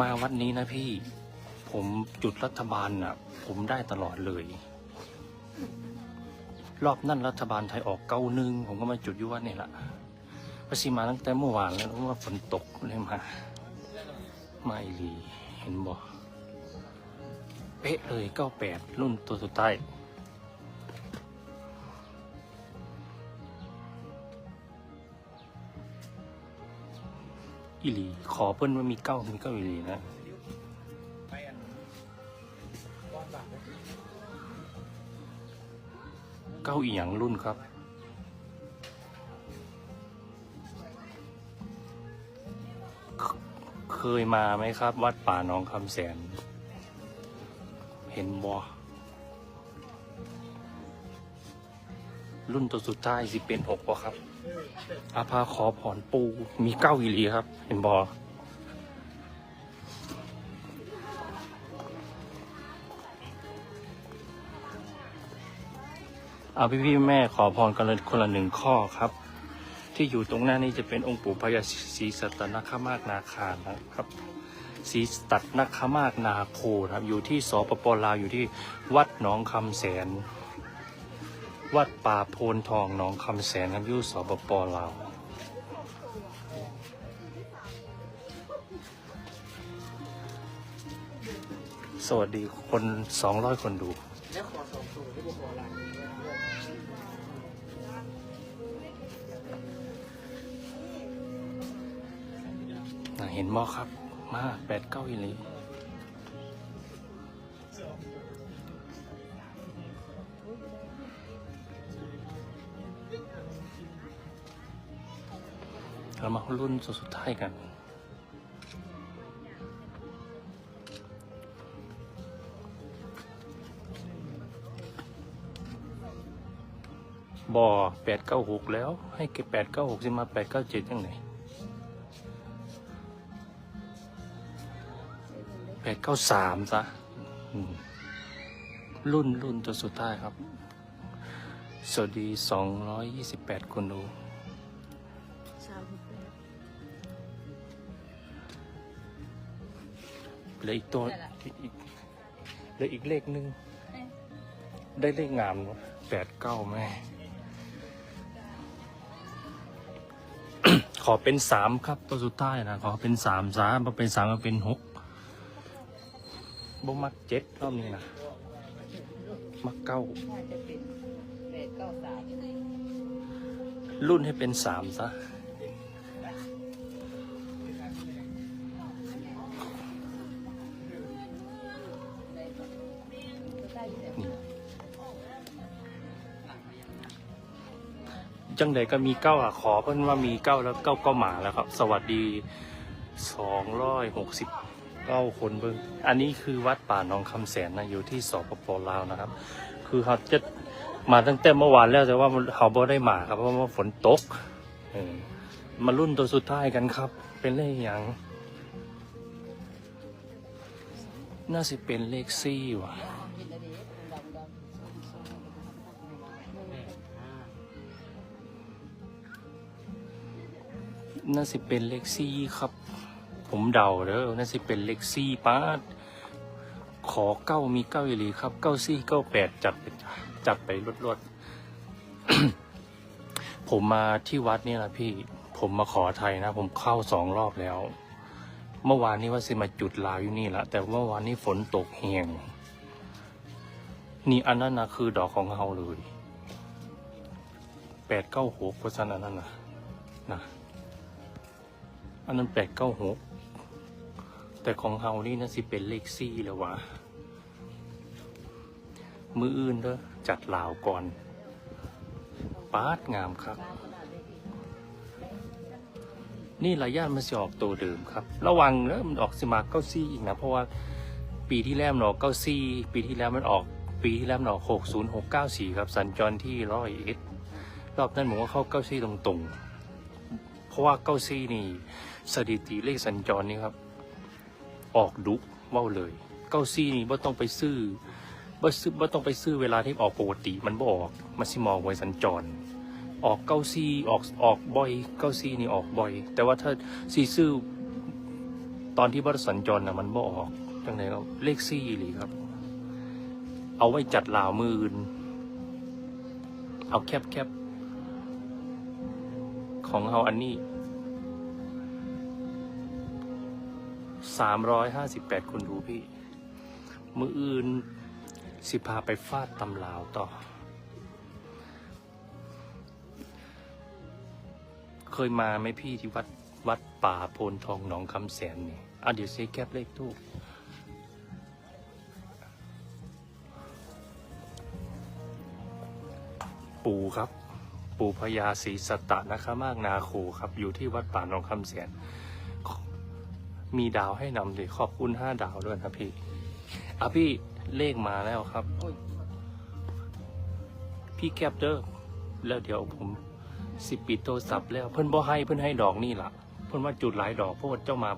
มาวัดนี้นะพี่ ผมจุดรัฐบาลน่ะ ผมได้ตลอดเลย รอบนั่นรัฐบาลไทยออกเก้าหนึ่งผมก็มาจุดอยุวัดนี่แหละพระสิมาตั้งแต่เมื่อวานแล้วเพราะว่าฝนตกเลยมาไมาอีหลีเห็นบ่เป๊ะเลยเก้าแปดรุ่นตัวสุดท้าย อีหลี ขอเพิ่นว่ามีเก้ามีเก้าอีหลีนะเก้าอีหยังรุ่นครับ เคยมาไหมครับ วัดป่าหนองคำแสน เห็นบ่ รุ่นตัวสุดท้ายสิเป็นหกบอครับ อาภาขอผ่อนปูมีเก้าอีหลีครับ เห็นบอเอาพี่พี่แม่ขอพรกันเลยคนละหนึ่งข้อครับ ที่อยู่ตรงหน้านี้จะเป็นองค์ปู่พญาศรีสัตนคราชนาคานะครับศรีสัตนคราชนาโคนะครับอยู่ที่สปปลาวอยู่ที่วัดหนองคำแสน วัดป่าโพนทองหนองคำแสนครับยู่สปปลาวสวัสดีคนสองร้อยคนดูแล้วขอสองตัวที่บุคคลหลังน่ะเห็นมอครับ มาแปดเก้าอีหลี เรามารุ่นสุดท้ายกัน บ่อแปดเก้าหกแล้ว ให้เก็บแปดเก้าหกสิมาแปดเก้าเจ็ดยังไงแปดเก้าสามซะรุ่นรุ่นตัวสุดท้ายครับ สวัสดีสองร้อยยี่สิบแปดคนดู เหลืออีกตัวอีกเหลืออีกเลขหนึ่งได้เลขงามแปดเก้าแม่ ขอเป็นสามครับตัวสุดท้ายนะขอเป็นสามสามพอเป็นสามก็เป็นหกบ่มักเจ็ดรอบนี้นะมักเก้าน่าจะเป็นแปดเก้าสามรุ่นให้เป็นสามซะ จังใดก็มีเก้าอะขอเพิ่นว่ามีเก้าแล้วเก้าก็หมาแล้วครับ สวัสดีสองร้อยหกสิบเก้าคนเบิ่งอันนี้คือวัดป่าหนองคำแสนนะอยู่ที่สปปลาวนะครับ คือเขาจะมาตั้งแต่เมื่อวานแล้วแต่ว่าเขาบ่ได้มาครับเพราะว่าฝนตกมารุ่นตัวสุดท้ายกันครับ เป็นเลขอย่าง น่าสิเป็นเลขซี่ว่ะ น่าสิเป็นเลขซี่ครับ ผมเดาเด้อน่าสิเป็นเลขซี่ป้าขอเก้ามีเก้าอีหลีครับเก้าซี่เก้าแปดจัดไปจัดไปรวดๆผมมาที่วัดนี่แหละพี่ ผมมาขอไทยนะ ผมเข้าสองรอบแล้ว เมื่อวานนี้ว่าสิมาจุดลาวอยู่นี่แหละแต่เมื่อวานนี้ฝนตกแหงนี่อันนั้นนะคือดอกของเฮาเลยแปดเก้าหกเพราะฉะนั้นนั่นนะ อันนั้นแปดเก้าหกแต่ของเฮานี่นะสิเป็นเลขซี่แล้ววะมืออื่นเด้อจัดลาวก่อนปาดงามครับ นี่ระยะมันจะออกตัวเดิมครับ ระวังเนอะมันออกสิมาเก้าซี่อีกนะ เพราะว่าปีที่แล้วมันออกเก้าซี่ปีที่แล้วมันออกปีที่แล้วมันออกหกศูนย์หกเก้าสี่ครับ สัญจรที่ร้อยเอ็ดรอบนั้นผมว่าเข้าเก้าซี่ตรงๆ เพราะว่าเก้าซี่นี่ สถิติเลขสัญจรนี่ครับ ออกดุเว่าเลย เก้าซี่นี่ว่าต้องไปซื้อว่าซื้อว่าต้องไปซื้อเวลาที่ออกปกติ มันบ่ออกมันสิมองไว้สัญจร ออกเก้าซี่ออกออกบ่อยเก้าซี่นี่ออกบ่อย แต่ว่าถ้าซีซื้อตอนที่บัตรสัญจรนะมันบ่ออกจังไหนก็เลขซี่หรือครับ เอาไว้จัดลาวมื่นเอาแคบแคบของเอาอันนี้ สามร้อยห้าสิบแปดคนดูพี่ มืออื่นสิพาไปฟาดตำลาวต่อ เคยมาไหมพี่ที่วัดวัดป่าโพนทองหนองคำแสนนี่อะเดี๋ยวเซแคปเลขทูกปู่ครับ ปู่พญาศรีสัตตนคมากนาคูครับ อยู่ที่วัดป่าหนองคำแสน มีดาวให้นำเลยขอบคุณห้าดาวด้วยนะพี่อะพี่เลขมาแล้วครับ พี่แคปเดอร์แล้วเดี๋ยวผมสิปิดโทรศัพท์แล้วเพื่อนบ่ให้เพื่อนให้ดอกนี่ล่ะ เพื่อนว่าจุดหลายดอกเพราะว่าเจ้ามา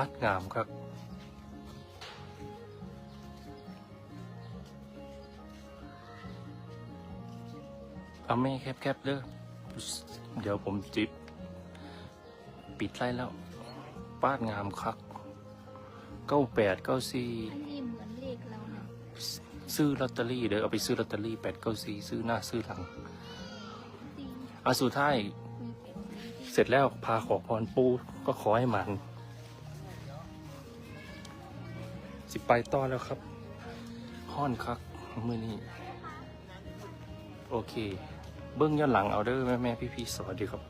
าดงามครับเอาแม่แคบแคบๆเด้อเดี๋ยวผมจิบ ปิดไล่แล้วปาดงามคักเก้าแปดเก้าสี่ซื้อลอตเตอรี่เดี๋ยวเอาไปซื้อลอตเตอรี่แปดเก้าสี่ซื้อหน้าซื้อหลังอะสุดท้ายเป็นเสร็จแล้วพาขอพรปูก็ขอให้มัน สิไปต่อแล้วครับห้อนคักมือนี้โอเค เบื้องย้อนหลังเอาเด้อแม่แม่พี่พี่สวัสดีครับ